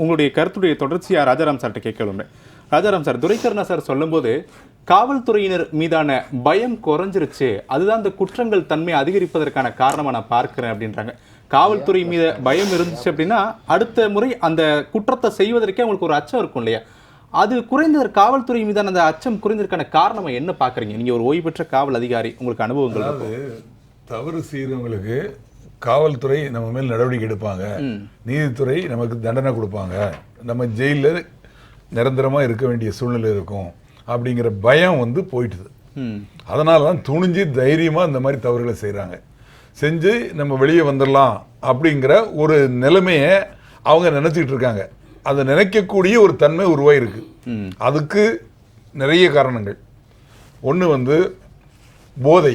உங்களுடைய கருத்துடைய தொடர்ச்சியாக ராஜாராம் சார்கிட்ட கேட்க ராஜாராம் சார் துரைக்கர்ணா சார் சொல்லும்போது காவல்துறையினர் மீதான பயம் குறைஞ்சிருச்சு. அதுதான் இந்த குற்றங்கள் தன்மை அதிகரிப்பதற்கான காரணமாக நான் பார்க்குறேன் அப்படின்றாங்க. காவல்துறை மீது பயம் இருந்துச்சு அப்படின்னா அடுத்த முறை அந்த குற்றத்தை செய்வதற்கே உங்களுக்கு ஒரு அச்சம் இருக்கும் இல்லையா? அது குறைந்ததற்கு காவல்துறை மீதான அந்த அச்சம் குறைந்ததற்கான காரணமாக என்ன பார்க்குறீங்க? நீங்கள் ஒரு ஓய்வு பெற்ற காவல் அதிகாரி உங்களுக்கு அனுபவங்கள் தவறு செய்கிறவங்களுக்கு காவல்துறை நம்ம மேல் நடவடிக்கை எடுப்பாங்க. நீதித்துறை நமக்கு தண்டனை கொடுப்பாங்க. நம்ம ஜெயிலில் நிரந்தரமாக இருக்க வேண்டிய சூழ்நிலை இருக்கும். அப்படிங்கிற பயம் வந்து போயிட்டுது. அதனால தான் துணிஞ்சு தைரியமாக இந்த மாதிரி தவறுகளை செய்கிறாங்க செஞ்சு நம்ம வெளியே வந்துடலாம் அப்படிங்கிற ஒரு நிலைமையை அவங்க நினச்சிக்கிட்டு இருக்காங்க. அதை நினைக்கக்கூடிய ஒரு தன்மை உருவாயிருக்கு. அதுக்கு நிறைய காரணங்கள். ஒன்று வந்து போதை.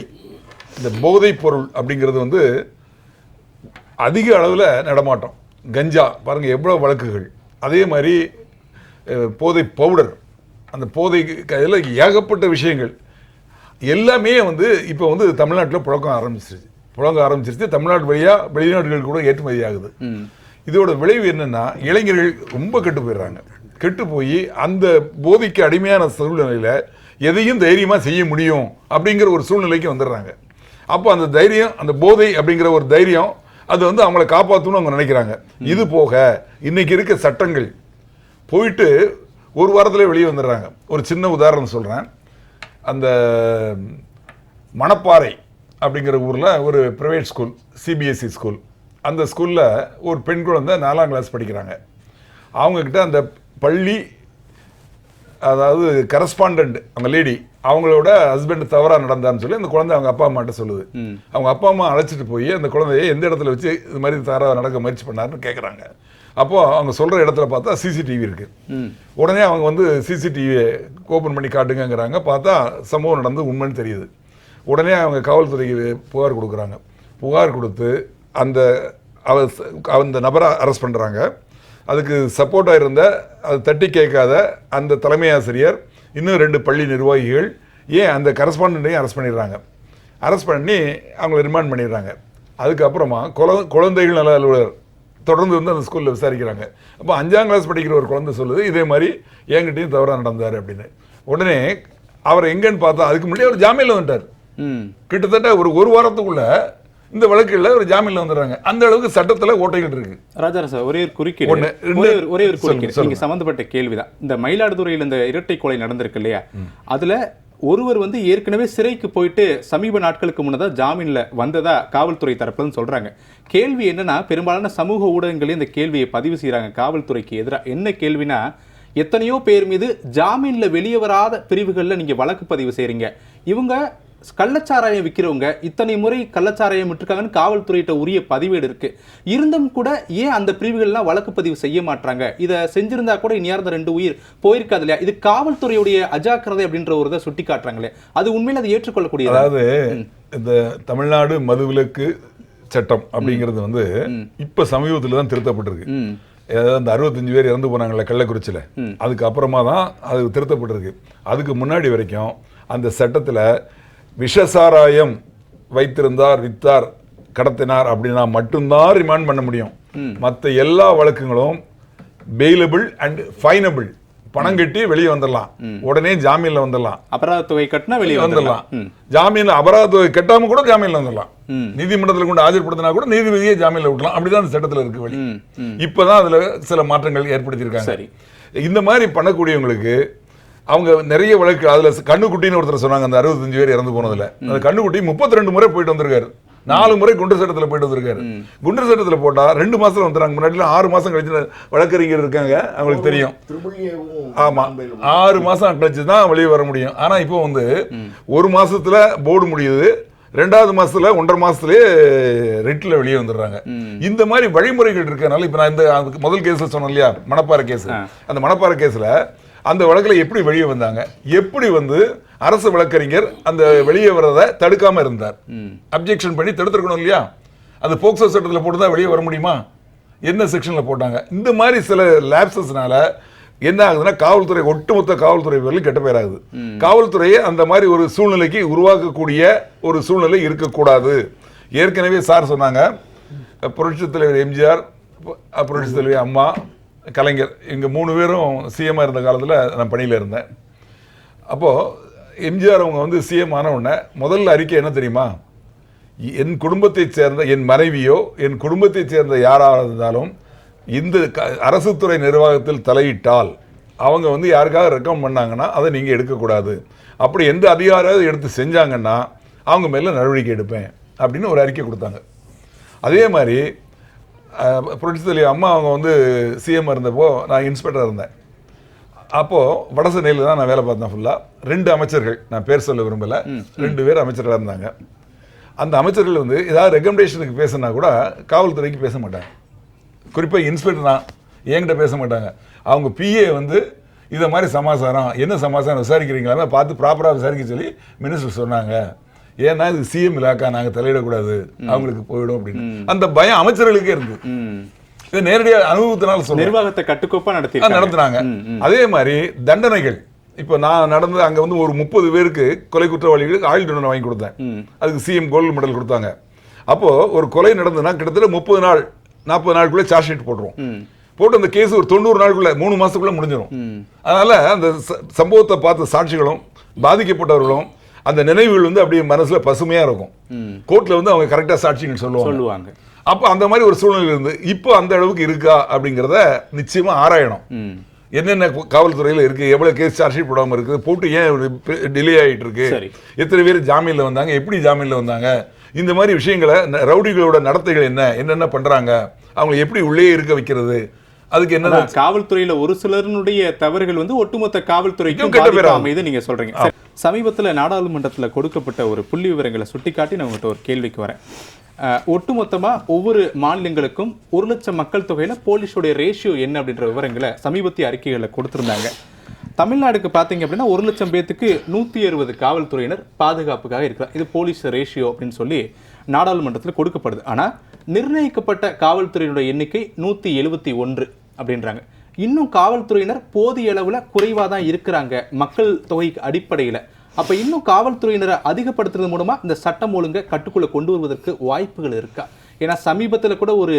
இந்த போதைப் பொருள் அப்படிங்கிறது வந்து அதிக அளவில் நடமாட்டம். கஞ்சா பாருங்கள் எவ்வளோ வழக்குகள். அதே மாதிரி போதை பவுடர். அந்த போதை இதில் ஏகப்பட்ட விஷயங்கள். எல்லாமே வந்து இப்போ வந்து தமிழ்நாட்டில் புழக்கம் ஆரம்பிச்சிருச்சு. புழங்க ஆரம்பிச்சிருச்சு. தமிழ்நாட்டு வழியாக வெளிநாடுகள் கூட ஏற்றுமதி ஆகுது. இதோட விளைவு என்னன்னா இளைஞர்கள் ரொம்ப கெட்டு போயிடுறாங்க. கெட்டு போய் அந்த போதைக்கு அடிமையான சூழ்நிலையில் எதையும் தைரியமாக செய்ய முடியும் அப்படிங்கிற ஒரு சூழ்நிலைக்கு வந்துடுறாங்க. அப்போ அந்த தைரியம் அந்த போதை அப்படிங்கிற ஒரு தைரியம் அது வந்து அவங்கள காப்பாற்றணும்னு அவங்க நினைக்கிறாங்க. இது போக இன்னைக்கு இருக்க சட்டங்கள் போயிட்டு ஒரு வாரத்தில் வெளியே வந்துடுறாங்க. ஒரு சின்ன உதாரணம் சொல்கிறேன் அந்த மணப்பாறை அப்படிங்கிற ஊரில் ஒரு ப்ரைவேட் ஸ்கூல் சிபிஎஸ்சி ஸ்கூல் அந்த ஸ்கூலில் ஒரு பெண் குழந்தை நாலாம் கிளாஸ் படிக்கிறாங்க. அவங்கக்கிட்ட அந்த பள்ளி அதாவது கரஸ்பாண்டன்ட் அவங்க லேடி அவங்களோட ஹஸ்பண்ட் தவறாக நடந்தான்னு சொல்லி அந்த குழந்தை அவங்க அப்பா அம்மாட்ட சொல்லுது. அவங்க அப்பா அம்மா அழைச்சிட்டு போய் அந்த குழந்தைய எந்த இடத்துல வச்சு இது மாதிரி தவறாக நடக்க முயற்சி பண்ணாருன்னு கேட்குறாங்க அப்போ அவங்க சொல்கிற இடத்துல பார்த்தா சிசிடிவி இருக்கு. உடனே அவங்க வந்து சிசிடிவியை ஓப்பன் பண்ணி காட்டுங்கங்கிறாங்க. பார்த்தா சம்பவம் நடந்து உண்மைன்னு தெரியுது. உடனே அவங்க காவல்துறைக்கு புகார் கொடுக்குறாங்க. புகார் கொடுத்து அந்த அவ அந்த நபரை அரெஸ்ட் பண்ணுறாங்க அதுக்கு சப்போர்ட்டாக இருந்த அது தட்டி கேட்காத அந்த தலைமை ஆசிரியர் இன்னும் ரெண்டு பள்ளி நிர்வாகிகள் ஏன் அந்த கரஸ்பாண்டையும் அரெஸ்ட் பண்ணிடுறாங்க? அரெஸ்ட் பண்ணி அவங்களை ரிமாண்ட் பண்ணிடுறாங்க. அதுக்கப்புறமா குழ குழந்தைகள் நல அலுவலர் தொடர்ந்து வந்து அந்த ஸ்கூலில் விசாரிக்கிறாங்க. அப்போ அஞ்சாம் கிளாஸ் படிக்கிற ஒரு குழந்தை சொல்லுது இதே மாதிரி என்கிட்டயும் தவறாக நடந்தார் அப்படின்னு. உடனே அவர் எங்கன்னு பார்த்தா அதுக்கு முன்னாடி அவர் ஜாமீனில் வந்துட்டார். கிட்டத்தட்ட ஒரு ஒரு வாரத்துக்குள்ள இந்த வழக்குல ஒரு ஜாமீன்ல வந்துடுறாங்க. அந்த அளவுக்கு சட்டத்துல ஓட்டைகள் இருக்கு. ராஜாராம் சார் ஒரே ஒரு குறுக்கீடு. ஒரே ஒரு- ஒரே ஒரு குறுக்கீடு. நீங்க சம்பந்தப்பட்ட கேள்விதான். இந்த மயிலாடுதுறையில் இந்த இரட்டை கொலை நடந்திருக்கு இல்லையா? அதுல ஒருவர் வந்து ஏற்கனவே சிறைக்கு போயிட்டு சமீப நாட்களுக்கு முன்னதா ஜாமீன்ல வந்ததா காவல்துறை தரப்புல சொல்றாங்க. கேள்வி என்னன்னா பெரும்பாலான சமூக ஊடகங்களே இந்த கேள்வியை பதிவு செய்றாங்க. காவல்துறைக்கு எதிராக என்ன கேள்வினா எத்தனையோ பேர் மீது ஜாமீன்ல வெளியே வராத பிரிவுகள்ல நீங்க வழக்கு பதிவு செய்றீங்க. இவங்க கள்ளச்சாராயம் விற்கிறவங்க இத்தனை முறை கள்ளச்சாராயம் விட்டுருக்காங்கன்னு காவல்துறையிட்ட உரிய பதிவேடு இருக்கு. இருந்தும் கூட ஏன் அந்த பிரிவுகள்லாம் வழக்கு பதிவு செய்ய மாட்டாங்க இதை செஞ்சிருந்தா கூட இனியார்ந்த ரெண்டு உயிர் போயிருக்காது இல்லையா? இது காவல்துறையுடைய அஜாக்கிரதை அப்படின்ற ஒரு இதை சுட்டி காட்டுறாங்களே. அது உண்மையில அதை ஏற்றுக்கொள்ளக்கூடியது? அதாவது இந்த தமிழ்நாடு மதுவிலக்கு சட்டம் அப்படிங்கிறது வந்து இப்ப சமீபத்துல தான் திருத்தப்பட்டிருக்கு. ம். அதாவது அந்த அறுபத்தஞ்சு பேர் இறந்து போனாங்கல்ல கள்ளக்குறிச்சியில். அதுக்கு அப்புறமா தான் அது திருத்தப்பட்டிருக்கு. அதுக்கு முன்னாடி வரைக்கும் அந்த சட்டத்துல விஷசாராயம் வைத்திருந்தார் வித்தார் கடத்தினார் அப்படின்னா மட்டும்தான் ரிமாண்ட் பண்ண முடியும். மற்ற எல்லா வழக்குகளும் பெயிலபிள் அண்ட் ஃபைனபிள் பணம் கட்டி வெளியே வந்துடலாம். உடனே ஜாமீன்ல வந்துடலாம். அபராத தொகை கட்டினா வெளியே வந்துடலாம். ஜாமீன்ல அபராத தொகை கட்டாம கூட ஜாமீன்ல வந்துடலாம். நீதிமன்றத்தில் கொண்டு ஆஜர்படுத்தினா கூட நீதிபதியே ஜாமீன்ல விட்டலாம் அப்படிதான் அந்த சட்டத்துல இருக்கு வழி. இப்பதான் அதுல சில மாற்றங்கள் ஏற்படுத்தியிருக்காங்க. சரி. இந்த மாதிரி பண்ணக்கூடியவங்களுக்கு அவங்க நிறைய வழக்கு அதுல கண்ணுக்குட்டின்னு ஒருத்தர் சொன்னாங்க அந்த அறுபத்தஞ்சு பேர் இறந்து போனதுல. அந்த கண்ணுக்குட்டி முப்பத்தி ரெண்டு முறை போயிட்டு வந்திருக்காரு. நாலு முறை குண்டர் சட்டத்துல போயிட்டு வந்திருக்காரு. குண்டர் சட்டத்துல போட்டா ரெண்டு மாசத்துல வந்துறாங்க முன்னாடி ஆறு மாசம் கழிச்சு வழக்கறிஞர் இருக்காங்க அவங்களுக்கு தெரியும். திருமணியவும் ஆமா. ஆறு மாசம் கழிச்சு தான் வெளியே வர முடியும். ஆனா இப்போ வந்து ஒரு மாசத்துல போர்டு முடியுது ரெண்டாவது மாசத்துல ஒன்றரை மாசத்துலயே ரெட்ல வெளியே வந்துடுறாங்க. இந்த மாதிரி வழிமுறைகள் இருக்கனால இப்ப நான் இந்த முதல் கேஸ்ல சொன்னேன் இல்லையா மணப்பாறை கேஸ் அந்த மணப்பாறை கேஸ்ல அந்த வழக்குல எப்படி வெளியே வந்தாங்க? எப்படி வந்து அரசு வழக்கறிஞர் அந்த வெளியே வர்றதை தடுக்காம இருந்தார்? அப்ஜெக்ஷன் பண்ணி தடுத்துருக்கணும் இல்லையா? அது போக்சோ சட்டத்துல போட்டு தான் வெளியே வர முடியுமா? என்ன செக்ஷன்ல போட்டாங்க? இந்த மாதிரி சில லேப்சஸ்னால என்ன ஆகுதுன்னா காவல்துறை ஒட்டுமொத்த காவல்துறை பேரில் கெட்ட பேராகுது. காவல்துறையை அந்த மாதிரி ஒரு சூழ்நிலைக்கு உருவாக்கக்கூடிய ஒரு சூழ்நிலை இருக்கக்கூடாது. ஏற்கனவே சார் சொன்னாங்க. புரட்சித் தலைவர் எம்ஜிஆர் புரட்சித் தலைவர் அம்மா கலைஞர் இங்கே மூணு பேரும் சிஎம்மாக இருந்த காலத்தில் நான் பணியில் இருந்தேன். அப்போது எம்ஜிஆர் அவங்க வந்து சிஎம் ஆன உடனே முதல்ல அறிக்கை என்ன தெரியுமா? என் குடும்பத்தைச் சேர்ந்த என் மனைவியோ என் குடும்பத்தைச் சேர்ந்த யாராக இருந்தாலும் இந்த க- அரசு துறை நிர்வாகத்தில் தலையிட்டால் அவங்க வந்து யாருக்காக ரெக்கமெண்ட் பண்ணாங்கன்னா அதை நீங்கள் எடுக்கக்கூடாது. அப்படி எந்த அதிகாரம் எடுத்து செஞ்சாங்கன்னா அவங்க மேலே நடவடிக்கை எடுப்பேன் அப்படின்னு ஒரு அறிக்கை கொடுத்தாங்க. அதே மாதிரி புரட்சித்தலி அம்மா அவங்க வந்து சிஎம் இருந்தப்போ நான் இன்ஸ்பெக்டர் இருந்தேன். அப்போது வடசென்னையில் தான் நான் வேலை பார்த்தேன் ஃபுல்லாக ரெண்டு அமைச்சர்கள் நான் பேர் சொல்ல விரும்பலை. ரெண்டு பேர் அமைச்சர்களாக இருந்தாங்க. அந்த அமைச்சர்கள் வந்து ஏதாவது ரெக்கமெண்டேஷனுக்கு பேசினா கூட காவல்துறைக்கு பேச மாட்டாங்க. குறிப்பாக இன்ஸ்பெக்டர் தான் என்கிட்ட பேச மாட்டாங்க. அவங்க பிஏ வந்து இதை மாதிரி சமாசாரம் என்ன சமாசாரம் விசாரிக்கிறீங்களா பார்த்து ப்ராப்பராக விசாரிக்க சொல்லி மினிஸ்டர் சொன்னாங்க. ஏன்னா இது சிஎம் இலாக்கா நாங்கள் தலையிடக்கூடாது. அவங்களுக்கு போயிடும் அப்படின்னு. அந்த பயம் அமைச்சர்களுக்கே இருந்து. ம். இது நேரடியாக அனுபவத்தினால சொல்றேன் நிர்வாகத்தை கட்டுக்கோப்பா நடத்தி நடத்துனாங்க. அதே மாதிரி தண்டனைகள். இப்போ நான் நடந்து அங்க வந்து ஒரு முப்பது பேருக்கு கொலை குற்றவாளிகளுக்கு ஆயுள் தண்டனை வாங்கி கொடுத்தேன். அதுக்கு சிஎம் கோல்டு மெடல் கொடுத்தாங்க. அப்போ ஒரு கொலை நடந்ததுன்னா கிட்டத்தட்ட முப்பது நாள் நாற்பது நாளுக்குள்ள சார்ஜ் ஷீட் போட்டுருவோம் போட்டு அந்த கேஸ் ஒரு தொண்ணூறு நாளுக்குள்ள மூணு மாசத்துக்குள்ள முடிஞ்சிடும் அதனால அந்த சம்பவத்தை பார்த்த சாட்சிகளும் பாதிக்கப்பட்டவர்களும் அந்த நினைவுகள் வந்து அப்படியே மனசுல பசுமையா இருக்கும். கோர்ட்ல வந்து அவங்க கரெக்டா சாட்சிகள் சொல்லுவாங்க. சொல்லுவாங்க. அப்போ அந்த மாதிரி ஒரு சூழ்நிலை இருந்து இப்போ அந்த அளவுக்கு இருக்கா அப்படிங்கிறத நிச்சயமா ஆராயணும். என்னென்ன காவல்துறையில் இருக்கு? எவ்வளவு கேஸ் சார்ஜ் ஷீட் போடாம இருக்குது போட்டு ஏன் டிலே ஆயிட்டு இருக்கு. எத்தனை பேர் ஜாமீன்ல வந்தாங்க? எப்படி ஜாமீன்ல வந்தாங்க? இந்த மாதிரி விஷயங்களை ரவுடிகளோட நடத்தைகள் என்ன? என்னென்ன பண்றாங்க? அவங்களை எப்படி உள்ளே இருக்க வைக்கிறது? அதுக்கு என்ன காவல்துறையில ஒரு சிலருடைய தவறுகள் வந்து ஒட்டுமொத்த காவல்துறைக்கும் இன்னும் கெட்ட பேர் சமீபத்தில் நாடாளுமன்றத்தில் கொடுக்கப்பட்ட ஒரு புள்ளி விவரங்களை சுட்டிக்காட்டி நான் உங்கள்கிட்ட ஒரு கேள்விக்கு வரேன். ஒட்டுமொத்தமாக ஒவ்வொரு மாநிலங்களுக்கும் ஒரு லட்சம் மக்கள் தொகையில் போலீஸோடைய ரேஷியோ என்ன அப்படின்ற விவரங்களை சமீபத்திய அறிக்கைகளை கொடுத்துருந்தாங்க. தமிழ்நாடுக்கு பார்த்தீங்க அப்படின்னா ஒரு லட்சம் பேத்துக்கு நூற்றி அறுபது காவல்துறையினர் பாதுகாப்புக்காக இருக்கிறார் இது போலீஸ் ரேஷியோ அப்படின்னு சொல்லி நாடாளுமன்றத்தில் கொடுக்கப்படுது. ஆனால் நிர்ணயிக்கப்பட்ட காவல்துறையினுடைய எண்ணிக்கை நூற்றி எழுபத்தி ஒன்று அப்படின்றாங்க. இன்னும் காவல்துறையினர் போதிய அளவில் குறைவாக தான் இருக்கிறாங்க மக்கள் தொகைக்கு அடிப்படையில். அப்போ இன்னும் காவல்துறையினரை அதிகப்படுத்துறது மூலமா இந்த சட்டம் ஒழுங்கை கட்டுக்குள்ள கொண்டு வருவதற்கு வாய்ப்புகள் இருக்கா? ஏன்னா சமீபத்தில் கூட ஒரு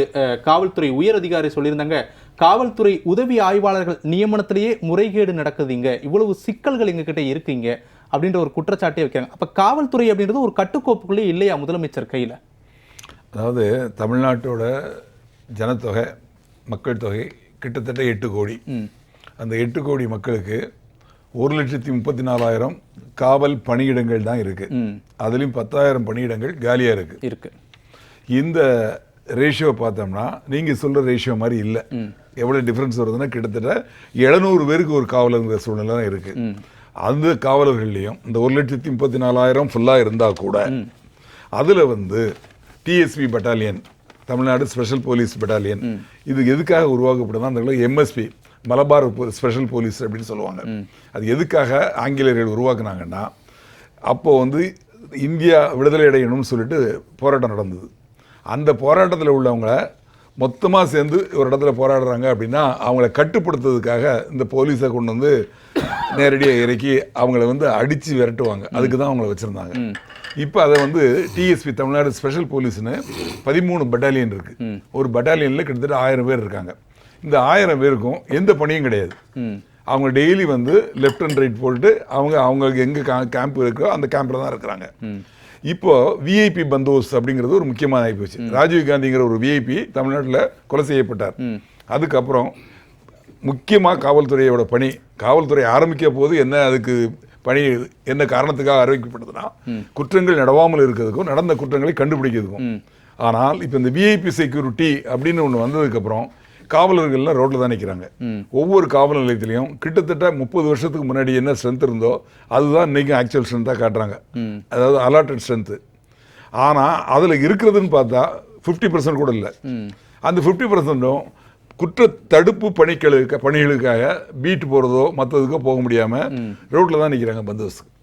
காவல்துறை உயர் அதிகாரி சொல்லியிருந்தாங்க காவல்துறை உதவி ஆய்வாளர்கள் நியமனத்திலேயே முறைகேடு நடக்குதுங்க இவ்வளவு சிக்கல்கள் எங்ககிட்ட இருக்குங்க. அப்படின்ற ஒரு குற்றச்சாட்டே வைக்கிறாங்க. அப்ப காவல்துறை அப்படின்றது ஒரு கட்டுக்கோப்புக்குள்ளே இல்லையா முதலமைச்சர் கையில்? அதாவது தமிழ்நாட்டோட ஜனத்தொகை மக்கள் தொகை கிட்டத்தட்ட எட்டு கோடி. அந்த எட்டு கோடி மக்களுக்கு ஒரு லட்சத்தி முப்பத்தி நாலாயிரம் காவல் பணியிடங்கள் தான் இருக்கு. ம். அதுலயும் பத்தாயிரம் பணியிடங்கள் காலியா இருக்கு. இருக்கு. இந்த ரேஷியோ பார்த்தோம்னா நீங்க சொல்ற ரேஷியோ மாதிரி இல்லை. எவ்வளவு டிஃபரன்ஸ் வருதுன்னா கிட்டத்தட்ட எழுநூறு பேருக்கு ஒரு காவலருங்கிற சூழ்நிலை தான் இருக்கு. அந்த காவலர்கள்லையும் இந்த ஒரு லட்சத்தி முப்பத்தி நாலாயிரம் ஃபுல்லா இருந்தா கூட அதுல வந்து DSP battalion Tamil Nadu special police battalion. இது எதுக்காக உருவாக்கப்படுதுன்னா அந்த எம்எஸ்பி மலபார் ஸ்பெஷல் போலீஸ் அப்படின்னு சொல்லுவாங்க. அது எதுக்காக ஆங்கிலேயர்கள் உருவாக்குனாங்கன்னா அப்போ வந்து இந்தியா விடுதலை அடையணும்னு சொல்லிட்டு போராட்டம் நடந்தது. அந்த போராட்டத்தில் உள்ளவங்கள மொத்தமாக சேர்ந்து ஒரு இடத்துல போராடுறாங்க அப்படின்னா அவங்கள கட்டுப்படுத்துறதுக்காக இந்த போலீஸை கொண்டு வந்து நேரடியாக இறக்கி அவங்கள வந்து அடித்து விரட்டுவாங்க. அதுக்கு தான் அவங்கள வச்சுருந்தாங்க. இப்போ அதை வந்து டிஎஸ்பி தமிழ்நாடு ஸ்பெஷல் போலீஸ்னு பதிமூணு பட்டாலியன் இருக்கு. ஒரு பட்டாலியனில் கிட்டத்தட்ட ஆயிரம் பேர் இருக்காங்க. இந்த ஆயிரம் பேருக்கும் எந்த பணியும் கிடையாது. அவங்க டெய்லி வந்து லெஃப்ட் அண்ட் ரைட் போட்டு அவங்க அவங்களுக்கு எங்க கேம்ப் இருக்கோ அந்த கேம்ப்ல தான் இருக்கிறாங்க. இப்போ விஐபி பந்தோபஸ்த் அப்படிங்கிறது ஒரு முக்கியமான ஆகிப்போச்சு ராஜீவ் காந்திங்கிற ஒரு விஐபி தமிழ்நாட்டில் கொலை செய்யப்பட்டார். அதுக்கப்புறம் முக்கியமா காவல்துறையோட பணி காவல்துறை ஆரம்பிக்க போது என்ன அதுக்கு பணி என்ன காரணத்துக்காக அறிவிக்கப்பட்டதுன்னா குற்றங்கள் நடவாமல் இருக்கிறதுக்கும் நடந்த குற்றங்களை கண்டுபிடிக்கிறதுக்கும். ஆனால் இப்போ இந்த விஐபி செக்யூரிட்டி அப்படின்னு ஒன்று வந்ததுக்கப்புறம் காவலர்கள்லாம் ரோட்ல தான் நிற்கிறாங்க ஒவ்வொரு காவல் நிலையத்திலையும் கிட்டத்தட்ட முப்பது வருஷத்துக்கு முன்னாடி என்ன ஸ்ட்ரென்த் இருந்தோ அதுதான் இன்னைக்கு ஆக்சுவல் ஸ்ட்ரென்த்தாக காட்டுறாங்க. அதாவது அலாட்டட் ஸ்ட்ரென்த்து ஆனால் அதில் இருக்கிறதுன்னு பார்த்தா ஃபிஃப்டி பர்சன்ட் கூட இல்லை. அந்த ஃபிஃப்டி பர்சன்ட்டும் குற்ற தடுப்பு பணிகளுக்கு பணிகளுக்காக பீட் போகிறதோ மற்றதுக்கோ போக முடியாமல் ரோட்டில் தான் நிற்கிறாங்க பந்தோபஸ்துக்கு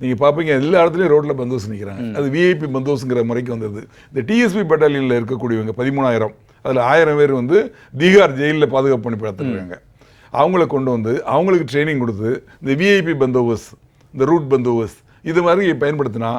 நீங்கள் பார்ப்பீங்க எல்லா இடத்துலையும் ரோட்டில் பந்தோபஸ்து நிற்கிறாங்க அது விஐபி பந்தோபஸ்துங்கிற முறைக்கு வந்தது. இந்த டிஎஸ்பி பட்டாலியனில் இருக்கக்கூடியவங்க பதிமூணாயிரம் அதில் ஆயிரம் பேர் வந்து தீகார் ஜெயிலில் பாதுகாப்பு பண்ணி பார்த்துருக்காங்க அவங்கள கொண்டு வந்து அவங்களுக்கு ட்ரைனிங் கொடுத்து இந்த விஐபி பந்தோபஸ்த் இந்த ரூட் பந்தோபஸ்த் இது மாதிரி பயன்படுத்தினா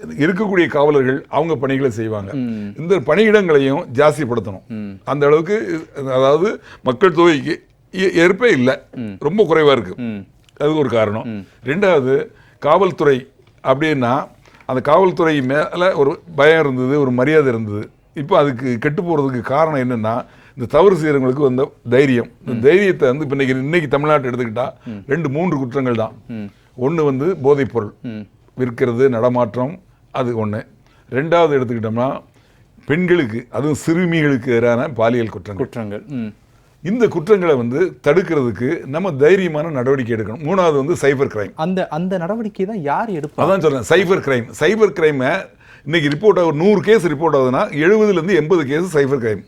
இருக்கக்கூடிய காவலர்கள் அவங்க பணிகளை செய்வாங்க. இந்த பணியிடங்களையும் ஜாஸ்திப்படுத்தணும். அந்த அளவுக்கு அதாவது மக்கள் தொகைக்கு ஏற்பே இல்லை. ரொம்ப குறைவா இருக்கு. ம். அது ஒரு காரணம். ரெண்டாவது காவல்துறை அப்படின்னா அந்த காவல்துறை மேலே ஒரு பயம் இருந்தது ஒரு மரியாதை இருந்தது. இப்போ அதுக்கு கெட்டு போகிறதுக்கு காரணம் என்னன்னா இந்த தவறு செய்கிறவங்களுக்கு வந்த தைரியம். இந்த தைரியத்தை வந்து இப்போ இன்னைக்கு இன்னைக்கு தமிழ்நாட்டை எடுத்துக்கிட்டா ரெண்டு மூன்று குற்றங்கள் தான். ஒன்று வந்து போதைப் பொருள். விற்கிறது நடமாட்டம் அது ஒன்று ரெண்டாவது எடுத்துக்கிட்டோம்னா பெண்களுக்கு அதுவும் சிறுமிகளுக்கு எதிரான பாலியல் குற்றங்கள். குற்றங்கள். இந்த குற்றங்களை வந்து தடுக்கிறதுக்கு நம்ம தைரியமான நடவடிக்கை எடுக்கணும். மூணாவது வந்து சைபர் கிரைம். அந்த அந்த நடவடிக்கை தான் யார் எடுப்பா? அதான் சொல்றேன் சைபர் கிரைம். சைபர் கிரைமை இன்னைக்கு ரிப்போர்ட் ஒரு நூறு கேஸ் ரிப்போர்ட் ஆகுதுன்னா எழுபதுலேருந்து எண்பது கேஸ் சைபர் கிரைம்.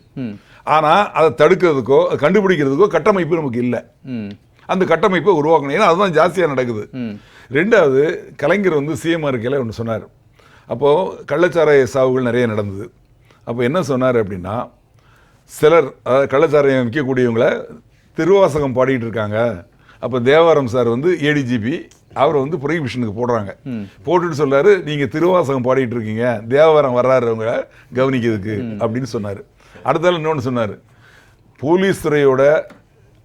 ஆனால் அதை தடுக்கிறதுக்கோ கண்டுபிடிக்கிறதுக்கோ கட்டமைப்பு நமக்கு இல்லை. அந்த கட்டமைப்பை உருவாக்கணும். ஏன்னா அதுதான் ஜாஸ்தியாக நடக்குது. ரெண்டாவது கலைஞர் வந்து சிஎம் இருக்கையில் ஒன்று சொன்னார். அப்போது கள்ளச்சாராய சாவுகள் நிறைய நடந்தது. அப்போ என்ன சொன்னார் அப்படின்னா சிலர் அதாவது கள்ளச்சாராயம் விற்கக்கூடியவங்கள திருவாசகம் பாடிட்டு இருக்காங்க. அப்போ தேவாரம் சார் வந்து ஏடிஜிபி அவரை வந்து புரோகிபிஷனுக்கு போடுறாங்க. போட்டுட்டு சொல்றாரு நீங்க திருவாசகம் பாடிட்டு இருக்கீங்க தேவாரம் வர்றாரு அவங்க கவனிக்கிறதுக்கு அப்படின்னு சொன்னார். அடுத்தால இன்னொன்று சொன்னார் போலீஸ் துறையோட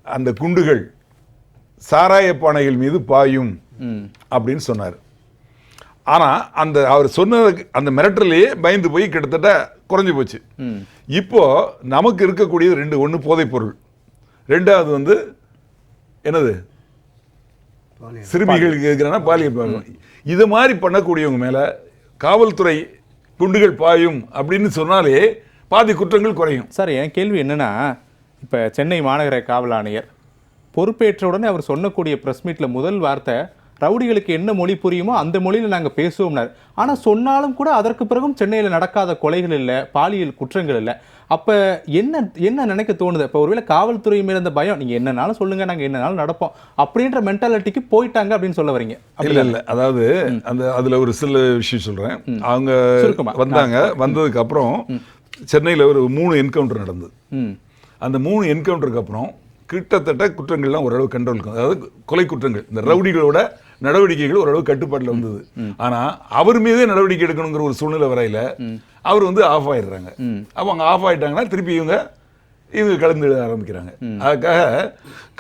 அந்த குண்டுகள் சாராய பானைகள் மீது பாயும் அப்படின்னு சொன்னார். ஆனா அந்த அவர் சொன்னதுக்கு அந்த மிரட்டலையே பயந்து போய் கிட்டத்தட்ட குறைஞ்சு போச்சு. இப்போ நமக்கு இருக்கக்கூடியது ரெண்டு ஒன்று போதைப் பொருள். ரெண்டாவது வந்து என்னது? சிறுமிகளுக்கு இருக்கிறனா பாலியல் பாலியல். இது மாதிரி பண்ணக்கூடியவங்க மேல காவல்துறை குண்டுகள் பாயும் அப்படின்னு சொன்னாலே பாதி குற்றங்கள் குறையும். சார் என் கேள்வி என்னன்னா இப்போ சென்னை மாநகர காவல் ஆணையர் பொறுப்பேற்ற உடனே அவர் சொன்னக்கூடிய ப்ரெஸ் மீட்டில் முதல் வார்த்தை ரவுடிகளுக்கு என்ன மொழி புரியுமோ அந்த மொழியில் நாங்கள் பேசுவோம்னார் ஆனால் சொன்னாலும் கூட அதற்கு பிறகும் சென்னையில் நடக்காத கொலைகள் இல்லை பாலியல் குற்றங்கள் இல்லை. அப்போ என்ன என்ன நினைக்க தோணுது? இப்போ ஒருவேளை காவல்துறை மேல அந்த பயம் நீங்கள் என்னனாலும் சொல்லுங்க நாங்கள் என்னனாலும் நடப்போம். அப்படின்ற மென்டாலிட்டிக்கு போயிட்டாங்க அப்படின்னு சொல்ல வரீங்க. இல்ல இல்ல. அதாவது அந்த அதுல ஒரு சில விஷயம் சொல்றேன். அவங்க. வந்தாங்க. வந்ததுக்கு அப்புறம் சென்னையில ஒரு மூணு என்கவுண்டர் நடந்தது. அந்த மூணு என்கவுண்டருக்கு அப்புறம் கிட்டத்தட்ட குற்றங்கள்லாம் ஓரளவு கண்ட்ரோல் இருக்கும் அதாவது கொலை குற்றங்கள். இந்த ரவுடிகளோட நடவடிக்கைகள் ஓரளவு கட்டுப்பாட்டில் வந்தது. ஆனா அவர் மீதே நடவடிக்கை எடுக்கணுங்கிற ஒரு சூழ்நிலை வரையில அவர் வந்து ஆஃப் ஆயிடுறாங்க. அப்போ அவங்க ஆஃப் ஆயிட்டாங்கன்னா திருப்பி இவங்க இவங்க கலந்து எழுத ஆரம்பிக்கிறாங்க. அதுக்காக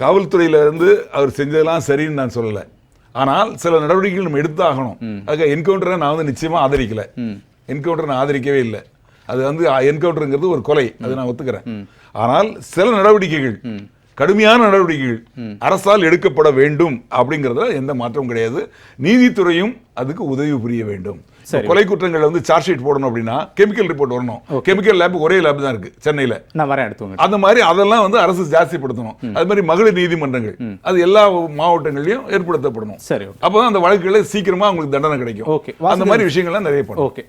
காவல்துறையில இருந்து அவர் செஞ்சதெல்லாம் சரின்னு நான் சொல்லலை. ஆனால் சில நடவடிக்கைகள் நம்ம எடுத்து ஆகணும் அதுக்காக என்கவுண்டரை நான் வந்து நிச்சயமா ஆதரிக்கல. என்கவுண்டரை நான் ஆதரிக்கவே இல்லை. அது வந்து என்கவுண்டருங்கிறது ஒரு கொலை. அதை நான் ஒத்துக்கிறேன். ஆனால் சில நடவடிக்கைகள் கடுமையான நடவடிக்கைகள் அரசால் எடுக்கப்பட வேண்டும் அப்படிங்கிறதுல எந்த மாற்றமும் கிடையாது. நீதித்துறையும் அதுக்கு உதவி புரிய வேண்டும். கொலை குற்றங்கள் வந்து சார்ஜ் ஷீட் போடணும் அப்படின்னா கெமிக்கல் ரிப்போர்ட் வரணும். கெமிக்கல் லேப் ஒரே லேப் தான் இருக்கு சென்னையில. நான் வரேன் எடுத்துவங்க அந்த மாதிரி அதெல்லாம் வந்து அரசு ஜாஸ்திப்படுத்தணும் அது மாதிரி மகளிர் நீதிமன்றங்கள். அது எல்லா மாவட்டங்கள்லயும் ஏற்படுத்தப்படணும். சரி அப்பதான் அந்த வழக்குகளை சீக்கிரமா அவங்களுக்கு தண்டனை கிடைக்கும். ஓகே. அந்த மாதிரி விஷயங்கள்லாம் நிறைய பண்ணும் ஓகே